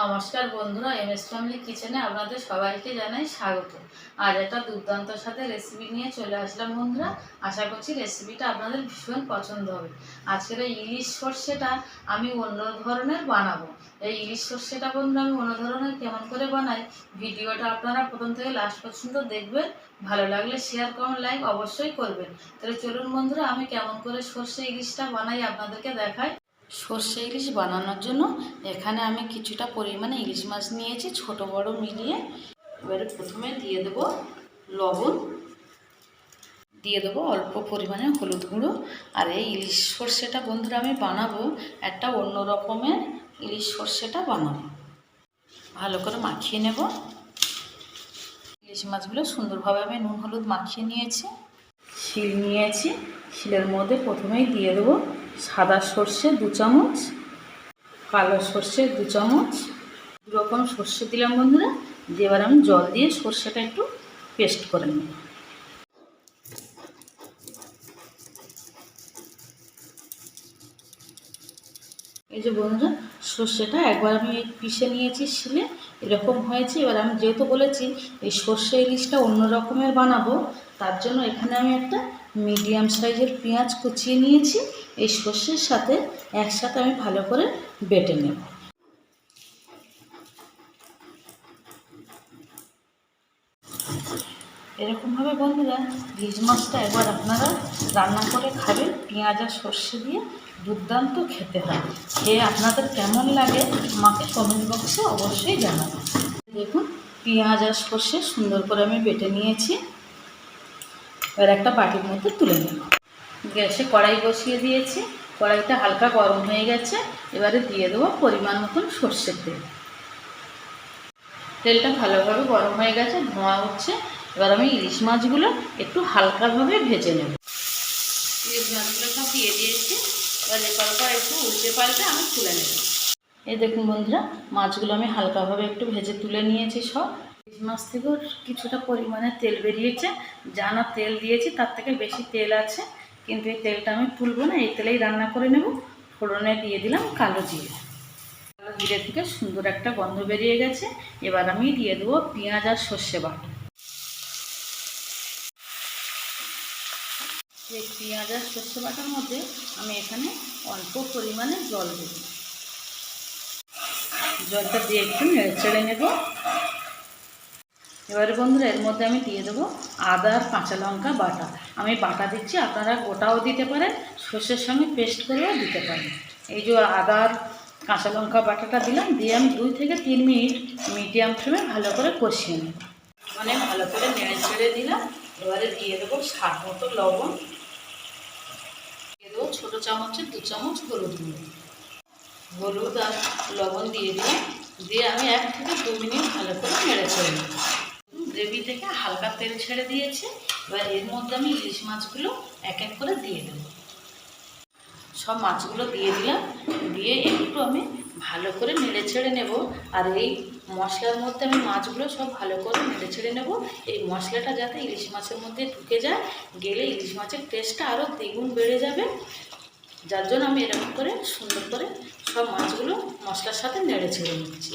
নমস্কার বন্ধুরা M S family কিচেনে আপনাদের সবাইকে জানাই স্বাগত। আজ একটা দুর্দান্ত সাথে রেসিপি নিয়ে চলে আসলাম বন্ধুরা। আশা করছি রেসিপিটা আপনাদের ভীষণ পছন্দ হবে। আজকের এই ইলিশ সর্ষেটা আমি অন্য ধরনের বানাবো। এই ইলিশ সর্ষেটা বন্ধুরা, আমি অন্য ধরনের কেমন করে বানাই, ভিডিওটা আপনারা প্রথম থেকে লাস্ট পর্যন্ত দেখবেন। ভালো লাগলে শেয়ার কমেন্ট লাইক অবশ্যই করবেন। তাহলে চলুন বন্ধুরা, আমি কেমন করে সর্ষে ইলিশটা বানাই আপনাদেরকে দেখাই। সর্ষে ইলিশ বানানোর জন্য এখানে আমি কিছুটা পরিমাণে ইলিশ মাছ নিয়েছি, ছোট বড় মিলিয়ে। এবারে প্রথমে দিয়ে দেবো লবণ। দিয়ে দেবো অল্প পরিমাণে হলুদ গুঁড়ো। আর এই ইলিশ সর্ষেটা বন্ধুরা আমি বানাবো, একটা অন্য রকমের ইলিশ সর্ষেটা বানাবো। ভালো করে মাখিয়ে নেব। ইলিশ মাছগুলো সুন্দরভাবে আমি নুন হলুদ মাখিয়ে নিয়েছি। শিল নিয়েছি। শিলের মধ্যে প্রথমেই দিয়ে দেবো সাদা সর্ষে দু চামচ, কালো সর্ষে দু চামচ। দু রকম সর্ষে দিলাম বন্ধুরা, দিয়ে এবার আমি জল দিয়ে সর্ষেটা একটু পেস্ট করে নেব। এই যে বন্ধুরা, সর্ষেটা একবার আমি পিষে নিয়েছি শিলে, এরকম হয়েছে। এবার আমি যেহেতু বলেছি, এই সর্ষে ইলিশটা অন্য রকমের বানাবো, তার জন্য এখানে আমি একটা মিডিয়াম সাইজের পেঁয়াজ কুচিয়ে নিয়েছি। এই সর্ষের সাথে একসাথে আমি ভালো করে বেটে নেব। এরকমভাবে বন্ধুরা ইলিশ মাছটা একবার আপনারা রান্না করে খাবেন। পেঁয়াজ আর সর্ষে দিয়ে দুর্দান্ত খেতে হয়। খেয়ে আপনাদের কেমন লাগে আমাকে কমেন্ট বক্সে অবশ্যই জানাবেন। দেখুন, পেঁয়াজ আর সর্ষে সুন্দর করে আমি বেটে নিয়েছি। এবার একটা বাটির মধ্যে তুলে নেব গ্যাসে কড়াই বসিয়ে দিয়েছি। কড়াইটা হালকা গরম হয়ে গেছে। এবারে দিয়ে দেবো পরিমাণ মতন সর্ষের তেল। তেলটা ভালোভাবে গরম হয়ে গেছে, ধোঁয়া উঠছে। এবার আমি ইলিশ মাছগুলো একটু হালকাভাবে ভেজে নেব। ইলিশ মাছগুলো সব দিয়ে দিয়েছি। এবার এপালটা একটু উল্টে পাল্টে আমি তুলে নেব। এই দেখুন বন্ধুরা, মাছগুলো আমি হালকাভাবে একটু ভেজে তুলে নিয়েছি সব। মাছ থেকেও কিছুটা পরিমাণে তেল বেরিয়েছে। যা না তেল দিয়েছি, তার থেকে বেশি তেল আছে। কিন্তু এই তেলটা আমি তুলবো না, এই তেলেই রান্না করে নেব। ফোড়নে দিয়ে দিলাম কালো জিরে। কালো জিরে থেকে সুন্দর একটা গন্ধ বেরিয়ে গেছে। এবার আমি দিয়ে দেবো পেঁয়াজ আর সর্ষে বাটা। এই পেঁয়াজ আর সর্ষে বাটার মধ্যে আমি এখানে অল্প পরিমাণে জল দেব। জলটা দিয়ে একটু নেড়ে চেড়ে নেব। এবারে বন্ধুরা, এর মধ্যে আমি দিয়ে দেবো আদা আর কাঁচা লঙ্কা, বাটা। আমি বাটা দিচ্ছি, আপনারা গোটাও দিতে পারেন, সর্ষের সঙ্গে পেস্ট করেও দিতে পারেন। এই যে আদা আর কাঁচা লঙ্কা, বাটাটা দিলাম, দিয়ে আমি দুই থেকে তিন মিনিট মিডিয়াম ফ্লেমে ভালো করে কষিয়ে নেব। মানে ভালো করে নেড়ে ছেড়ে দিলাম, এবারে দিয়ে দেবো স্বাদ মতো লবণ। দিয়ে দেবো ছোটো চামচের দু চামচ হলুদ গুঁড়ো। হলুদ আর লবণ দিয়ে দিলাম, দিয়ে আমি এক থেকে দু মিনিট ভালো করে নেড়ে ছেড়ে হালকা তেল ছেড়ে দিয়েছে, এবার এর মধ্যে আমি ইলিশ মাছগুলো এক এক করে দিয়ে দেবো। সব মাছগুলো দিয়ে দিলাম, দিয়ে একটু আমি ভালো করে নেড়ে ছেড়ে নেব। আর এই মশলার মধ্যে আমি মাছগুলো সব ভালো করে নেড়ে ছেড়ে নেব। এই মশলাটা যাতে ইলিশ মাছের মধ্যে ঢুকে যায়, গেলে ইলিশ মাছের টেস্টটা আরও দ্বিগুণ বেড়ে যাবে। যার জন্য আমি এরকম করে সুন্দর করে সব মাছগুলো মশলার সাথে নেড়ে ছেড়ে নিচ্ছি।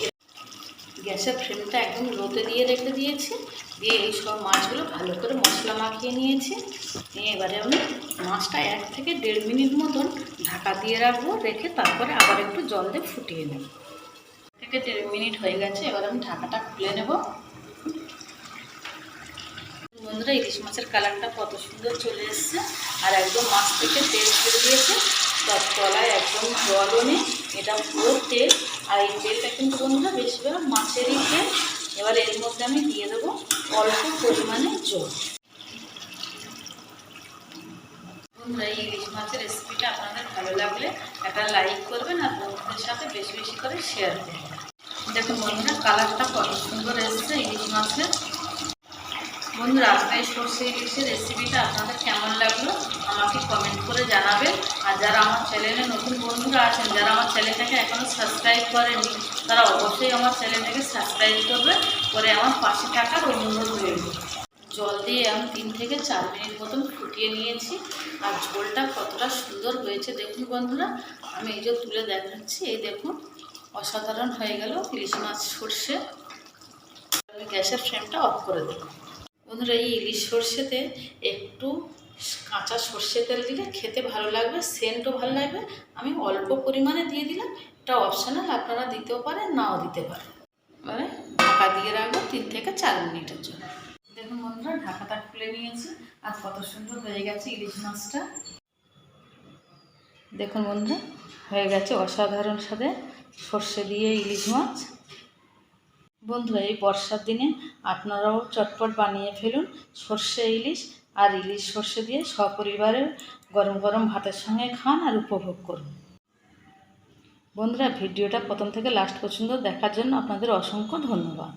গ্যাসের ফ্লেমটা একদম লোতে দিয়ে রেখে দিয়েছি। দিয়ে এই সব মাছগুলো ভালো করে মশলা মাখিয়ে নিয়েছি। নিয়ে এবারে আমি মাছটা এক থেকে দেড় মিনিট মতন ঢাকা দিয়ে রাখব, রেখে তারপরে আবার একটু জল দিয়ে ফুটিয়ে নেব। থেকে দেড় মিনিট হয়ে গেছে, এবার আমি ঢাকাটা খুলে নেব। বন্ধুরা, ইলিশ মাছের কালারটা কত সুন্দর চলে এসছে। আর একদম মাছ থেকে তেল ছেড়ে দিয়েছে। তার তলায় একদম জলও নেই, এটা পুরো তেল। আর এই তেলটা কিন্তু বন্ধুরা বেশিরভাগ মাছেরই তেল। এবার এর মধ্যে আমি দিয়ে দেবো অল্প পরিমাণে জল। বন্ধুরা, এই ইলিশ মাছের রেসিপিটা আপনাদের ভালো লাগলে একটা লাইক করবেন আর বন্ধুদের সাথে বেশি বেশি করে শেয়ার করবেন। দেখুন বন্ধুরা কালারটা কত সুন্দর এসেছে ইলিশ মাছের। বন্ধুরা এই সর্ষে ইলিশের রেসিপিটা আপনাদের কেমন লাগল? আমাকে কমেন্ট করে জানাবেন। আর যারা আমার চ্যানেলে নতুন বন্ধুরা আছেন, যারা আমার চ্যানেলটাকে এখনও সাবস্ক্রাইব করেনি তারা অবশ্যই আমার চ্যানেলটাকে সাবস্ক্রাইব করবে, করে আমার পাশে থাকার অনুরোধ রইল। জল দিয়ে আমি তিন থেকে চার মিনিট মতন ফুটিয়ে নিয়েছি। আর ঝোলটা কতটা সুন্দর হয়েছে দেখুন বন্ধুরা, আমি এই যে তুলে দেখাচ্ছি, এই দেখুন, অসাধারণ হয়ে গেল ইলিশ মাছ সর্ষে। আমি গ্যাসের ফ্লেমটা অফ করে দেবো। বন্ধুরা, এই ইলিশ সর্ষেতে একটু কাঁচা সর্ষে তেল দিলে খেতে ভালো লাগবে, সেন্টও ভালো লাগবে। আমি অল্প পরিমাণে দিয়ে দিলাম, এটা অপশনাল আপনারা দিতেও পারেন, নাও দিতে পারেন। এবারে ঢাকা দিয়ে রাখব তিন থেকে চার মিনিটের জন্য। দেখুন বন্ধুরা, ঢাকাটা খুলে নিয়েছি, আর কত সুন্দর হয়ে গেছে ইলিশ মাছটা। দেখুন বন্ধুরা, হয়ে গেছে অসাধারণ স্বাদে সর্ষে দিয়ে ইলিশ মাছ। বন্ধুরা, এই বর্ষার দিনে আপনারাও চটপট বানিয়ে ফেলুন সর্ষে, ইলিশ আর ইলিশ সর্ষে দিয়ে সপরিবারে গরম গরম ভাতের সঙ্গে খান আর উপভোগ করুন। বন্ধুরা, ভিডিওটা প্রথম থেকে লাস্ট পর্যন্ত দেখার জন্য আপনাদের অসংখ্য ধন্যবাদ।